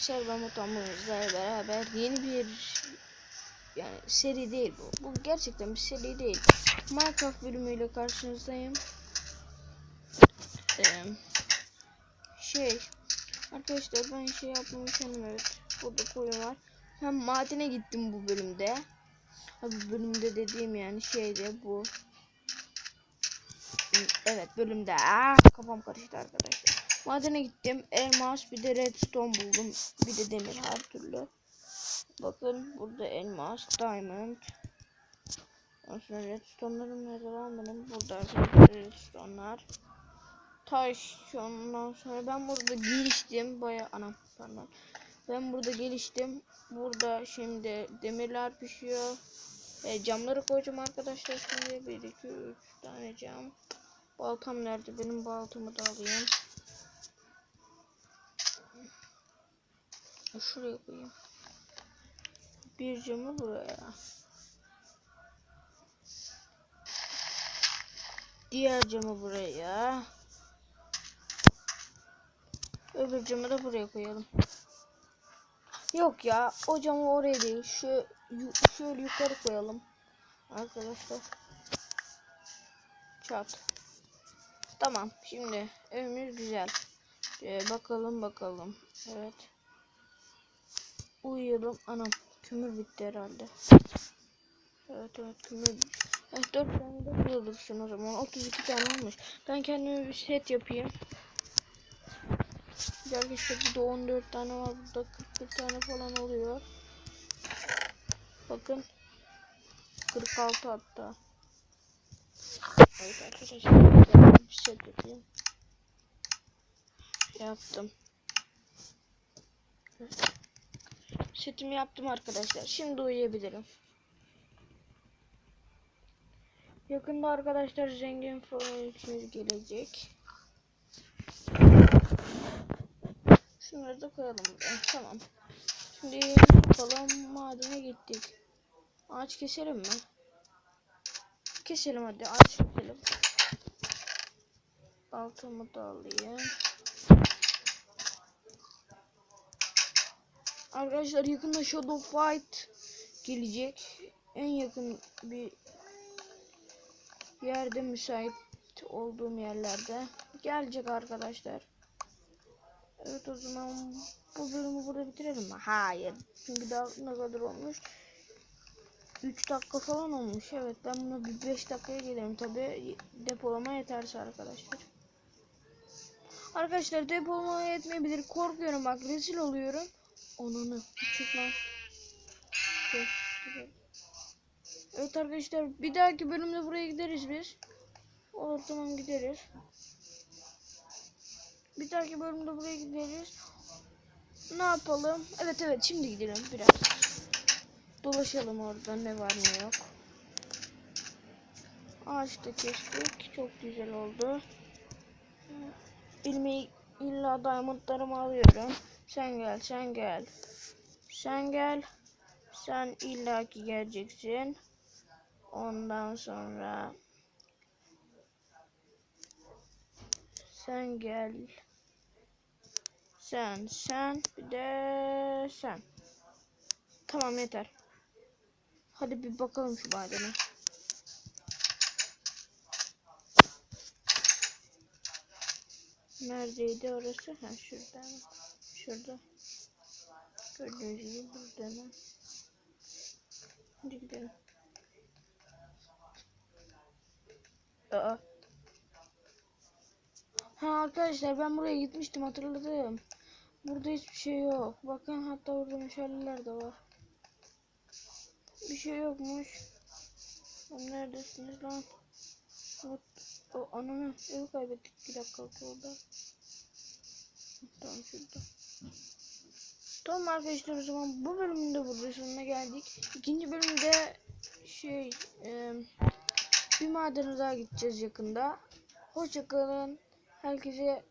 Server motomuzla beraber yeni bir yani seri değil bu. Bu gerçekten bir seri değil. Minecraft bölümüyle karşınızdayım. Ee, şey arkadaşlar ben şey yapmayı üşendim evet. Burada koyun var. Hem madene gittim bu bölümde. Abi bölümde dediğim yani şeyde bu. Evet bölümde. Ah, kafam karıştı arkadaşlar. Madene gittim. Elmas bir de redstone buldum. Bir de demir her türlü. Bakın burada elmas, diamond. Sonra redstone'larım nerede lan benim? Burada redstone'lar. Taş ondan sonra ben burada geliştim. Baya anam pardon. Ben burada geliştim. Burada şimdi demirler pişiyor. E, camları koyacağım arkadaşlar şimdi. 1, 2, 3 tane cam. Baltam nerede? Benim baltamı da alayım. Şuraya koyayım. Bir camı buraya. Diğer camı buraya. Öbür camı da buraya koyalım. Yok ya o camı oraya değil. Şu şöyle yukarı koyalım. Arkadaşlar. Çat. Tamam. Şimdi evimiz güzel. Ee, bakalım bakalım. Evet. Uyuyalım. Anam kömür bitti herhalde. Evet evet kömür. Evet 4 tane de burada dursun o zaman. 32 tane olmuş. Ben kendime bir set yapayım. Arkadaşlar burada 14 tane var. Burada 41 tane falan oluyor. Bakın. 46 hatta. Evet arkadaşlar. Bir set yapayım. Yaptım. Evet. Setimi yaptım arkadaşlar. Şimdi uyuyabilirim. Yakında arkadaşlar zengin favorimiz gelecek. Şunları da koyalım. Tamam. Şimdi yapalım. Madene gittik. Ağaç keselim mi? Keselim hadi. Ağaç keselim. Baltamı da alayım. Arkadaşlar yakında Shadow Fight gelecek. En yakın bir yerde müsait olduğum yerlerde gelecek arkadaşlar. Evet o zaman bu bölümü burada bitirelim mi? Hayır. Çünkü daha ne kadar olmuş? 3 dakika falan olmuş. Evet ben buna bir 5 dakikaya gelirim. Tabi depolama yeterse arkadaşlar. Arkadaşlar depolama yetmeyebilir. Korkuyorum bak rezil oluyorum. Onunu çık lan. Evet arkadaşlar bir dahaki bölümde buraya gideriz biz. Olur tamam gideriz. Bir dahaki bölümde buraya gideriz. Ne yapalım? Evet evet şimdi gidelim biraz. Dolaşalım orada ne var ne yok. Ağaçta kestik. Çok güzel oldu. İlmi illa diamondlarımı alıyorum. Sen gel sen gel. Sen gel. Sen illaki geleceksin. Ondan sonra sen gel. Sen, sen, bir de sen. Tamam yeter. Hadi bir bakalım şu madene. Neredeydi orası? Ha şurada. Şurada. Gördüğünüz gibi burada hemen. Hadi gidelim. Aa. Ha arkadaşlar ben buraya gitmiştim hatırladım. Burada hiçbir şey yok. Bakın hatta burada meşaleler de var. Bir şey yokmuş. Neredesiniz lan? Evet. O ananı evi kaybettik. Bir dakika orada. Tamam şurada. Tamam arkadaşlar o zaman bu bölümün de burada sonuna geldik. İkinci bölümde şey e, bir madene daha gideceğiz yakında. Hoşçakalın. Herkese